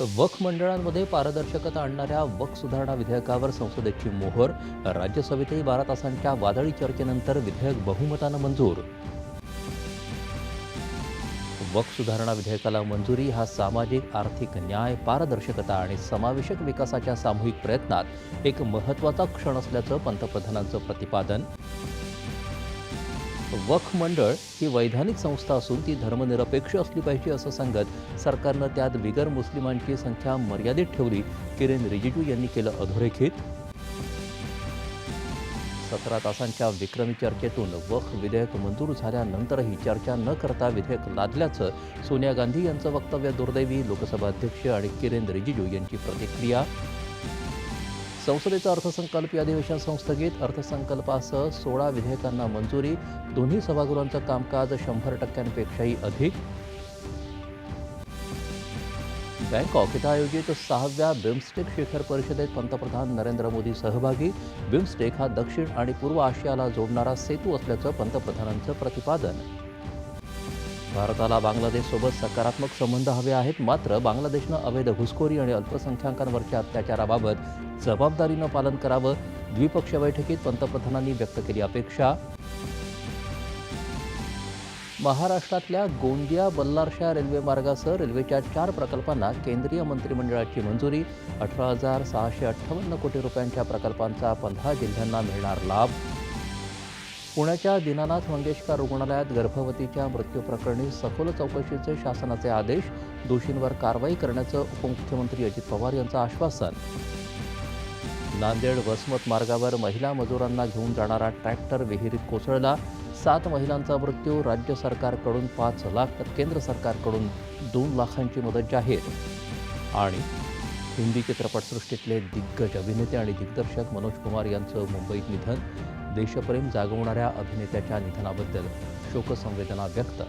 वक्फ मंडळांमध्ये पारदर्शकता आणणाऱ्या वक्फ सुधारणा विधेयकावर संसदेची मोहर राज्यसभेतही बारा तासांच्या वादळी चर्चेनंतर विधेयक बहुमतानं मंजूर. वक्फ सुधारणा विधेयकाला मंजुरी हा सामाजिक आर्थिक न्याय पारदर्शकता आणि समावेशक विकासाच्या सामूहिक प्रयत्नात एक महत्त्वाचा क्षण असल्याचं पंतप्रधानांचं प्रतिपादन. वक्फ मंडळ ही वैधानिक संस्था असून ती धर्मनिरपेक्ष असली पाहिजे असं सांगत सरकारनं त्यात बिगर मुस्लिमांची संख्या मर्यादित ठेवली. किरेन रिजिजू यांनी केलं अधोरेखित. सतरा तासांच्या विक्रमी चर्चेतून वक्फ विधेयक मंजूर झाल्यानंतरही चर्चा न करता विधेयक लादल्याचं सोनिया गांधी यांचं वक्तव्य दुर्दैवी लोकसभा अध्यक्ष आणि किरेन रिजिजू यांची प्रतिक्रिया. संसदेचं अर्थसंकल्पीय अधिवेशन संस्थगित. अर्थसंकल्पासह सोळा विधेयकांना मंजुरी. दोन्ही सभागृहांचं कामकाज शंभर टक्क्यांपेक्षाही अधिक. बँकॉक इथं आयोजित सहाव्या बिमस्टेक शिखर परिषदेत पंतप्रधान नरेंद्र मोदी सहभागी. बिमस्टेक हा दक्षिण आणि पूर्व आशियाला जोडणारा सेतू असल्याचं पंतप्रधानांचं प्रतिपादन. भारताला बांगलादेशसोबत सकारात्मक संबंध हवे आहेत. मात्र बांगलादेशनं अवैध घुसखोरी आणि अल्पसंख्याकांवरच्या अत्याचाराबाबत जबाबदारीनं पालन करावं. द्विपक्षीय बैठकीत पंतप्रधानांनी व्यक्त केली अपेक्षा. महाराष्ट्रातल्या गोंदिया बल्लारशा रेल्वे मार्गासह रेल्वेच्या चार प्रकल्पांना केंद्रीय मंत्रिमंडळाची मंजुरी. अठरा हजार सहाशे अठ्ठावन्न कोटी रुपयांच्या प्रकल्पांचा पंधरा जिल्ह्यांना मिळणार लाभ. पुण्याच्या दीनानाथ मंगेशकर रुग्णालयात गर्भवतीच्या मृत्यूप्रकरणी सखोल चौकशीचे शासनाचे आदेश दोषींवर कारवाई करण्याचं उपमुख्यमंत्री अजित पवार यांचं आश्वासन. नांदेड वसमत मार्गावर महिला मजुरांना घेऊन जाणारा ट्रॅक्टर विहिरीत कोसळला. सात महिलांचा मृत्यू राज्य सरकारकडून पाच लाख तर केंद्र सरकारकडून दोन लाखांची मदत जाहीर. आणि हिंदी चित्रपटसृष्टीतले दिग्गज अभिनेते आणि दिग्दर्शक मनोज कुमार यांचं मुंबईत निधन देशप्रेम जागवणाऱ्या अभिनेत्याच्या निधनाबद्दल शोकसंवेदना व्यक्त